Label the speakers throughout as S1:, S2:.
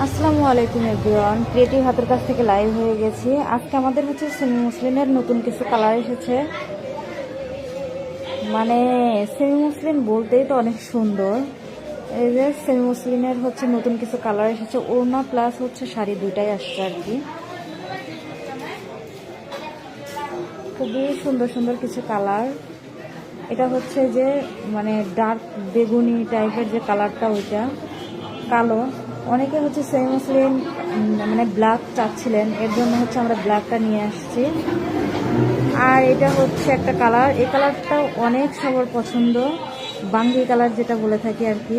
S1: আসসালামু আলাইকুম everyone. Creative হাতের কাছ থেকে লাইভ হয়ে গেছি। আজকে আমাদের হচ্ছে সেমি মুসলিমের নতুন কিছু কালার এসেছে। মানে সেমি মুসলিম বলতেই তো অনেক সুন্দর। এই যে সেমি মুসলিমের হচ্ছে নতুন কিছু কালার এসেছে। ওড়না প্লাস হচ্ছে শাড়ি দুইটাই আসছে আর কি। খুবই সুন্দর সুন্দর কিছু কালার। এটা হচ্ছে যে মানে ডার্ক বেগুনি টাইপের যে কালারটা ওইটা, কালো। অনেকে হচ্ছে সেমি মুসলিম মানে ব্ল্যাক চাচ্ছিলেন, এর জন্য হচ্ছে আমরা ব্ল্যাকটা নিয়ে আসছি। আর এটা হচ্ছে একটা কালার এই কালারটা অনেক সবার পছন্দ। বাঙ্গি কালার যেটা বলে থাকি আর কি।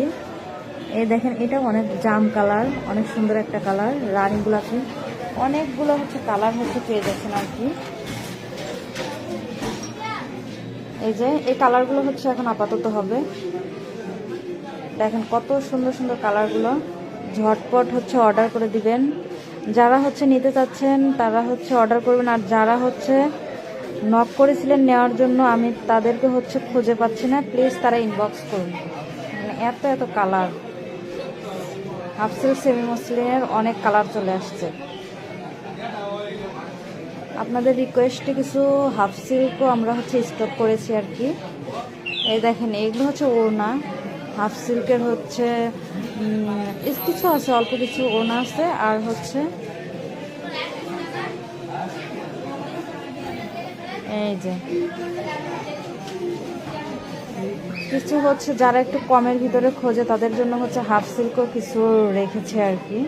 S1: এই দেখেন এটা অনেক জাম কালার অনেক সুন্দর একটা কালার রানী গোলাপি। অনেকগুলো হচ্ছে কালার হচ্ছে পেয়ে যাচ্ছেন আর কি। এই যে, এই কালারগুলো হচ্ছে এখন আপাতত হবে। দেখেন কত সুন্দর সুন্দর কালারগুলো ঝটপট হচ্ছে অর্ডার করে দিবেন। যারা হচ্ছে নিতে চাচ্ছেন, তারা হচ্ছে অর্ডার করবেন। আর যারা হচ্ছে নক করেছিলেন নেওয়ার জন্য, আমি তাদেরকে হচ্ছে খুঁজে পাচ্ছি না। প্লিজ তারা ইনবক্স করুন। মানে এত এত কালার হাফসিল সেমি মসলিনের অনেক কালার চলে আসছে। আপনাদের রিকোয়েস্টে কিছু হাফ সিল্কও আমরা হচ্ছে স্টক করেছি আর কি। এই দেখেন, এগুলো হচ্ছে ওড়না। হাফ সিল্কের হচ্ছে কিছু আছে, অল্প কিছু ওড়না আছে, আর হচ্ছে এই যে কিছু হচ্ছে যারা একটু কমের ভিতরে খোঁজে, তাদের জন্য হচ্ছে হাফ সিল্কও কিছু রেখেছে আর কি।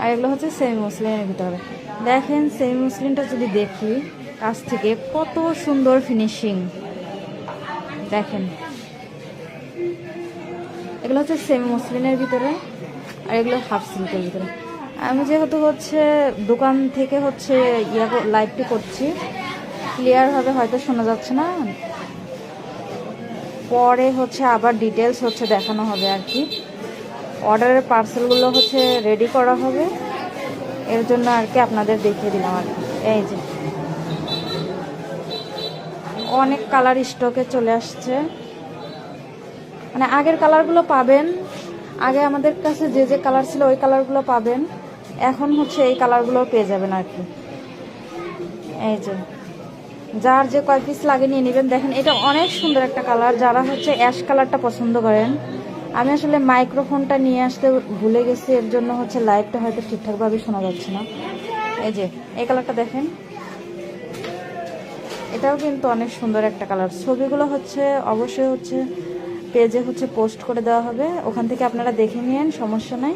S1: আর এগুলো হচ্ছে সেমি মুসলিমের ভিতরে। দেখেন সেমি মুসলিমটা যদি দেখি, কাছ থেকে কত সুন্দর ফিনিশিং দেখেন। এগুলো হচ্ছে সেমি মুসলিমের ভিতরে আর এগুলো হাফ সিল্কের ভিতরে। আমি যেহেতু হচ্ছে দোকান থেকে হচ্ছে ইয়া লাইভটি করছি ক্লিয়ারভাবে হয়তো শোনা যাচ্ছে না। পরে হচ্ছে আবার ডিটেলস হচ্ছে দেখানো হবে আর কি। অর্ডারের পার্সেলগুলো হচ্ছে রেডি করা হবে। এর জন্য আর কি আপনাদের দেখিয়ে দিলাম আর কি। এই যে। অনেক কালার স্টকে চলে আসছে। মানে আগের কালারগুলো পাবেন। আগে আমাদের কাছে যে যে কালার ছিল ওই কালারগুলো পাবেন। এখন হচ্ছে এই কালারগুলো পেয়ে যাবেন আর কি। এই যে, যার যে কয় পিস লাগে নিয়ে নেবেন। দেখেন, এটা অনেক সুন্দর একটা কালার। যারা হচ্ছে অ্যাশ কালারটা পছন্দ করেন। আমি আসলে মাইক্রোফোনটা নিয়ে আসতে ভুলে গেছি। এর জন্য হচ্ছে লাইভটা হয়তো ঠিকঠাকভাবে শোনা যাচ্ছে না। এই যে, এই কালারটা দেখেন। এটাও কিন্তু অনেক সুন্দর একটা কালার। ছবিগুলো হচ্ছে অবশ্যই হচ্ছে পেজে হচ্ছে পোস্ট করে দেওয়া হবে। ওখান থেকে আপনারা দেখে নিন সমস্যা নাই।